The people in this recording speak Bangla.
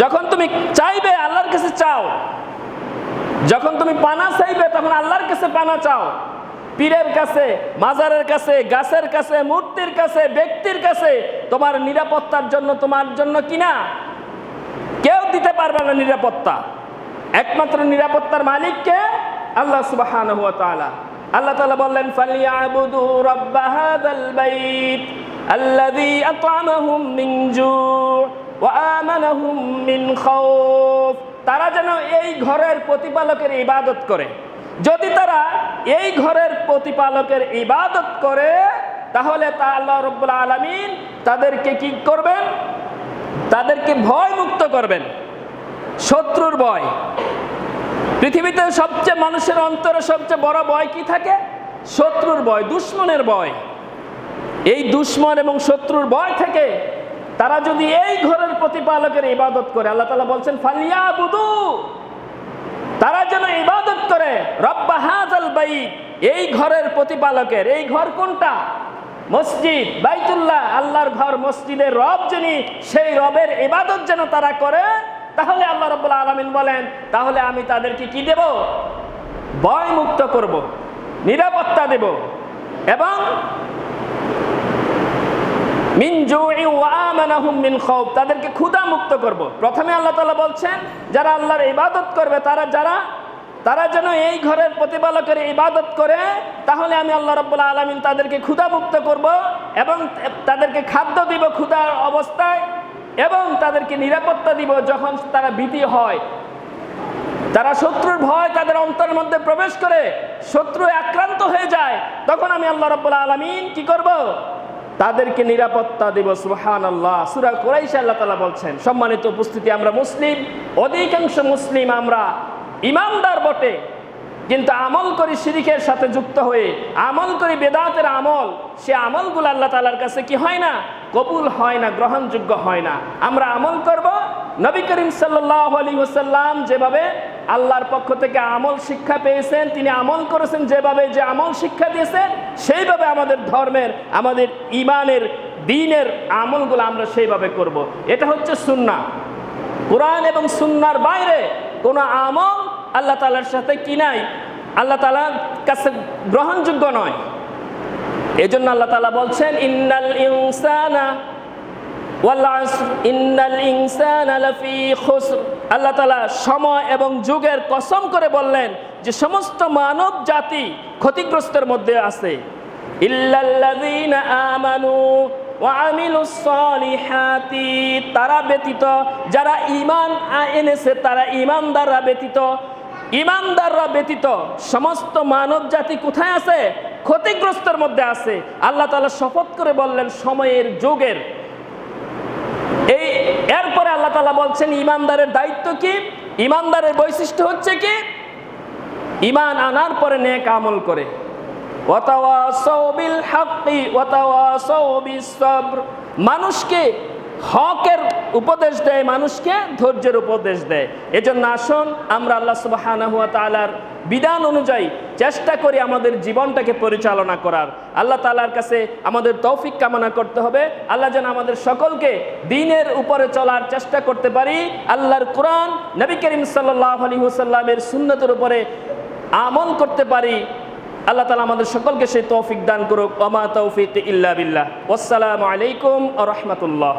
যখন তুমি চাইবে আল্লাহর কাছে চাও, যখন তুমি পানা চাইবে, তখন আল্লাহর কাছে পানা চাও। পীরের কাছে, মাজারের কাছে, গাছের কাছে, মূর্তির কাছে, ব্যক্তির কাছে, তোমার নিরাপত্তার জন্য, তোমার জন্য কিনা? কেউ দিতে পারবে না নিরাপত্তা। একমাত্র নিরাপত্তার মালিককে আল্লাহ সুবহানাহু ওয়া তাআলা। আল্লাহ তালা বললেন, ফালিয়াবুদু রাব্বা হাযাল বাইত আল্লাযী আত'আমাহুম মিন তারা যেন এই ঘরের প্রতিপালকের ইবাদত করে। যদি তারা এই ঘরের প্রতিপালকের ইবাদত করে, তাহলে তা আল্লাহ রব্বুল আলামিন তাদেরকে কি করবেন? তাদেরকে ভয় মুক্ত করবেন। শত্রুর ভয়। পৃথিবীতে সবচেয়ে মানুষের অন্তরে সবচেয়ে বড় ভয় কি থাকে? শত্রুর ভয়, দুশ্মনের ভয়। এই দুশ্মন এবং শত্রুর ভয় থেকে তারা যদি এই ঘরের প্রতিপালকের ইবাদত করে, আল্লাহ তালা বলছেন ফালিয়া বুধু তারা যেন ইবাদত করে, রব্বা হাজাল বাইত এই ঘরের প্রতিপালকের, এই ঘর কোনটা? মসজিদ, বাইতুল্লাহ, আল্লাহর ঘর, মসজিদের রব যিনি, সেই রবের ইবাদত যেন তারা করে, তাহলে আল্লাহ রব্বুল্লাহ আলমিন বলেন, তাহলে আমি তাদেরকে কি দেব? ভয় মুক্ত করব, নিরাপত্তা দেব এবং মিন মিন খাউফ। তাদেরকে ক্ষুধা মুক্ত করব। প্রথমে আল্লাহ তাআলা বলছেন, যারা আল্লাহর ইবাদত করবে, তারা যারা, তারা যেন এই ঘরের প্রতিপালকের ইবাদত করে, তাহলে আমি আল্লাহ রাব্বুল আলামিন তাদেরকে ক্ষুধা মুক্ত করব এবং তাদেরকে খাদ্য দিব ক্ষুধার অবস্থায় এবং তাদেরকে নিরাপত্তা দিব যখন তারা ভীতি হয়। তারা শত্রুর ভয় তাদের অন্তরের মধ্যে প্রবেশ করে, শত্রু আক্রান্ত হয়ে যায়। তখন আমি আল্লাহ রাব্বুল আলামিন কি করব? তাদেরকে নিরাপত্তা দেব সুহান আল্লাহ সুরা কোরাইশ আল্লাহ তালা বলছেন, সম্মানিত উপস্থিতি, আমরা মুসলিম, অধিকাংশ মুসলিম আমরা ইমানদার বটে, কিন্তু আমল করি শিরিকের সাথে যুক্ত হয়ে, আমল করি বেদাতের আমল, সে আমলগুলো আল্লাহ তালার কাছে কি হয় না? কবুল হয় না, গ্রহণযোগ্য হয় না। আমরা আমল করব নবী করিম সাল্লাহ আলী ওসাল্লাম যেভাবে আল্লাহর পক্ষ থেকে আমল শিক্ষা পেয়েছেন, তিনি আমল করেছেন যেভাবে যে আমল শিক্ষা দিয়েছেন, সেইভাবে আমাদের ধর্মের, আমাদের ইমানের, দিনের আমলগুলো আমরা সেইভাবে করব। এটা হচ্ছে সুন্না। কোরআন এবং সুন্নার বাইরে কোনো আমল আল্লাহ তালার সাথে কি নাই? আল্লাহ তালার কাছে গ্রহণযোগ্য নয়। এজন্য আল্লাহ তালা বলছেন, ইন্নাল ইনসানা আল্লাহ তালা সময় এবং যুগের কসম করে বললেন যে সমস্ত মানব জাতি ক্ষতিগ্রস্তের মধ্যে আছে। আমানু তারা ব্যতীত, যারা ইমান এনেছে, তারা ইমানদাররা ব্যতীত। ইমানদাররা ব্যতীত সমস্ত মানব জাতি কোথায় আছে? ক্ষতিগ্রস্তের মধ্যে আছে। আল্লাহ তালা শপথ করে বললেন, সময়ের যুগের এই, এরপরে আল্লাহ তালা বলছেন, ইমানদারের দায়িত্ব কি? ইমানদারের বৈশিষ্ট্য হচ্ছে কি? ইমান আনার পরে নেক আমল করে। মানুষকে হকের উপদেশ দেয় মানুষকে, ধৈর্যের উপদেশ দেয়। এজন্য আসুন আমরা আল্লাহ সুবাহার বিধান অনুযায়ী চেষ্টা করি আমাদের জীবনটাকে পরিচালনা করার। আল্লাহ তালার কাছে আমাদের তৌফিক কামনা করতে হবে। আল্লাহ যেন আমাদের সকলকে দিনের উপরে চলার চেষ্টা করতে পারি। আল্লাহর কোরআন নবী করিম সাল্লাহ আলী হুসাল্লামের সুন্নতের উপরে আমল করতে পারি। আল্লাহ তালা আমাদের সকলকে সেই তৌফিক দান করুক। ওমা তৌফিক ইল্লা বিল্লাহ। আসসালামু আলাইকুম রহমতুল্লাহ।